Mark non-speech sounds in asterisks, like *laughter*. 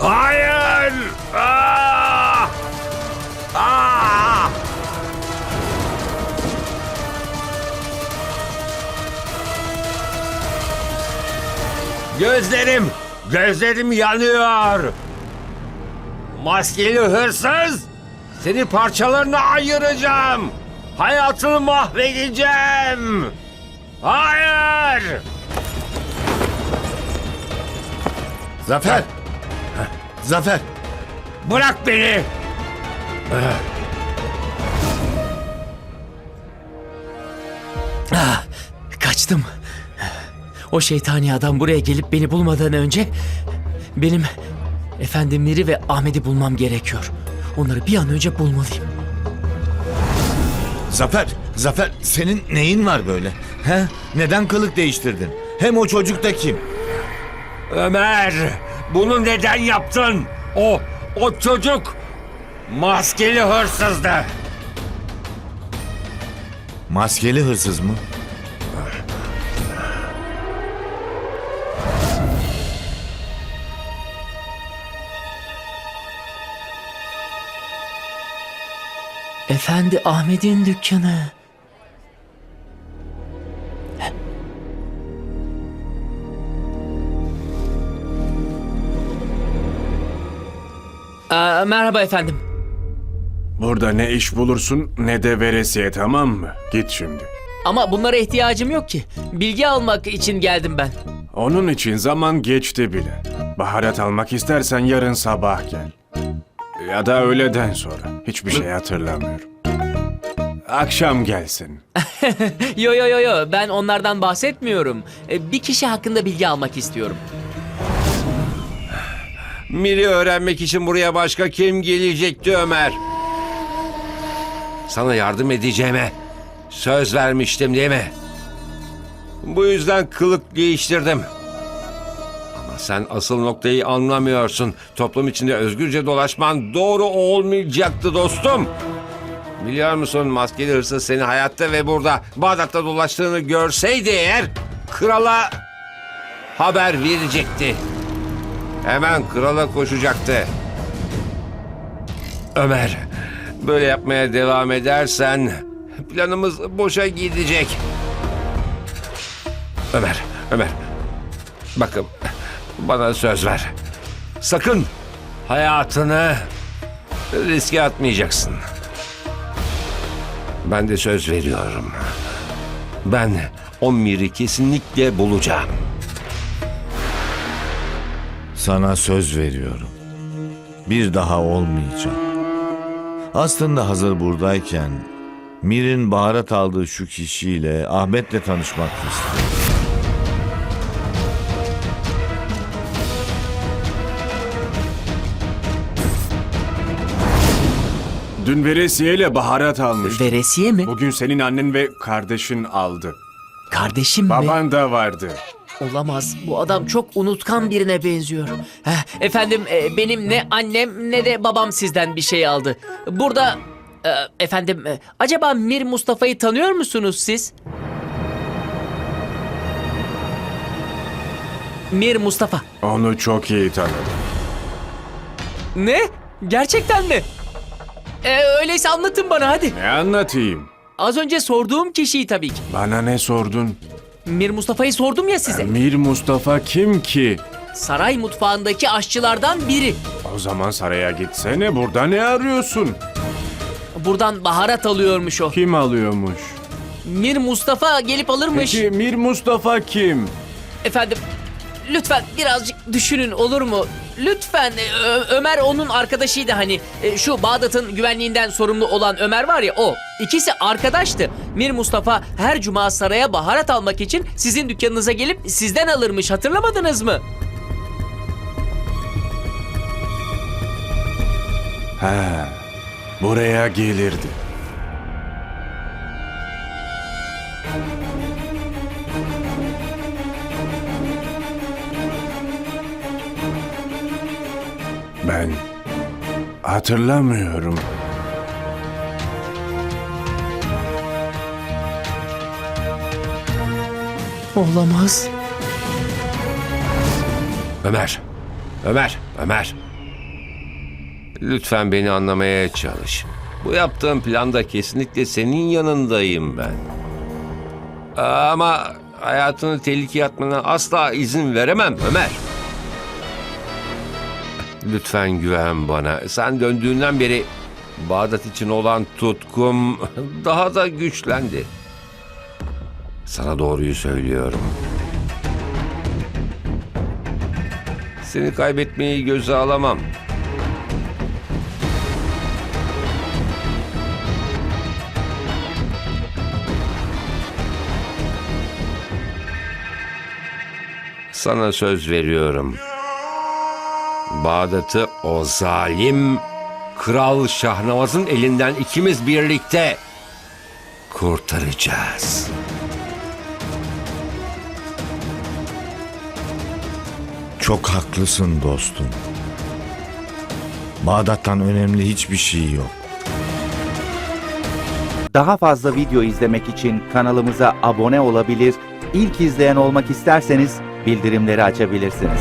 Hayır! Aa! Aa! Gözlerim, gözlerim yanıyor. Maskeli hırsız, seni parçalarına ayıracağım. Hayatını mahvedeceğim. Hayır! Zafer! Zafer! Bırak beni! Ah, kaçtım. O şeytani adam buraya gelip beni bulmadan önce benim efendim Miri ve Ahmet'i bulmam gerekiyor. Onları bir an önce bulmalıyım. Zafer! Zafer senin neyin var böyle? He? Neden kılık değiştirdin? Hem o çocuk da kim? Ömer, bunu neden yaptın? O, o çocuk maskeli hırsızdı. Maskeli hırsız mı? Efendi Ahmet'in dükkanı. Aa, merhaba efendim. Burada ne iş bulursun ne de veresiye tamam mı? Git şimdi. Ama bunlara ihtiyacım yok ki. Bilgi almak için geldim ben. Onun için zaman geçti bile. Baharat almak istersen yarın sabah gel. Ya da öğleden sonra. Hiçbir şey hatırlamıyorum. Akşam gelsin. *laughs* Yo yo yo yo ben onlardan bahsetmiyorum. Ee, Bir kişi hakkında bilgi almak istiyorum. Miri öğrenmek için buraya başka kim gelecekti Ömer? Sana yardım edeceğime söz vermiştim değil mi? Bu yüzden kılık değiştirdim. Ama sen asıl noktayı anlamıyorsun. Toplum içinde özgürce dolaşman doğru olmayacaktı dostum. Biliyor musun maskeli hırsız seni hayatta ve burada Bağdat'ta dolaştığını görseydi eğer krala haber verecekti. Hemen krala koşacaktı. Ömer, böyle yapmaya devam edersen planımız boşa gidecek. Ömer, Ömer. Bakın, bana söz ver. Sakın hayatını riske atmayacaksın. Ben de söz veriyorum. Ben o miri kesinlikle bulacağım. Sana söz veriyorum. Bir daha olmayacak. Aslında hazır buradayken Mir'in baharat aldığı şu kişiyle Ahmet'le tanışmak istiyorum. Dün veresiyeyle baharat almış. Veresiye mi? Bugün senin annen ve kardeşin aldı. Kardeşim mi? Baban da vardı. Olamaz. Bu adam çok unutkan birine benziyor. Heh, efendim e, benim ne annem ne de babam sizden bir şey aldı. Burada e, efendim e, acaba Mir Mustafa'yı tanıyor musunuz siz? Mir Mustafa. Onu çok iyi tanıdım. Ne? Gerçekten mi? E, öyleyse anlatın bana hadi. Ne anlatayım? Az önce sorduğum kişiyi tabii ki. Bana ne sordun? Mir Mustafa'yı sordum ya size. Mir Mustafa kim ki? Saray mutfağındaki aşçılardan biri. O zaman saraya gitsene. Burada ne arıyorsun? Buradan baharat alıyormuş o. Kim alıyormuş? Mir Mustafa gelip alırmış. Peki Mir Mustafa kim? Efendim lütfen birazcık düşünün olur mu? Lütfen Ö- Ömer onun arkadaşıydı hani E, şu Bağdat'ın güvenliğinden sorumlu olan Ömer var ya o. İkisi arkadaştı. Mir Mustafa her cuma saraya baharat almak için sizin dükkanınıza gelip sizden alırmış hatırlamadınız mı? He, buraya gelirdi. Ben hatırlamıyorum. Olamaz. Ömer, Ömer, Ömer. Lütfen beni anlamaya çalış. Bu yaptığım planda kesinlikle senin yanındayım ben. Ama hayatını tehlikeye atmana asla izin veremem Ömer. Lütfen güven bana. Sen döndüğünden beri Bağdat için olan tutkum *laughs* daha da güçlendi. Sana doğruyu söylüyorum. Seni kaybetmeyi göze alamam. Sana söz veriyorum. Bağdat'ı o zalim Kral Şahnavaz'ın elinden ikimiz birlikte kurtaracağız. Çok haklısın dostum. Bağdat'tan önemli hiçbir şey yok. Daha fazla video izlemek için kanalımıza abone olabilir, ilk izleyen olmak isterseniz bildirimleri açabilirsiniz.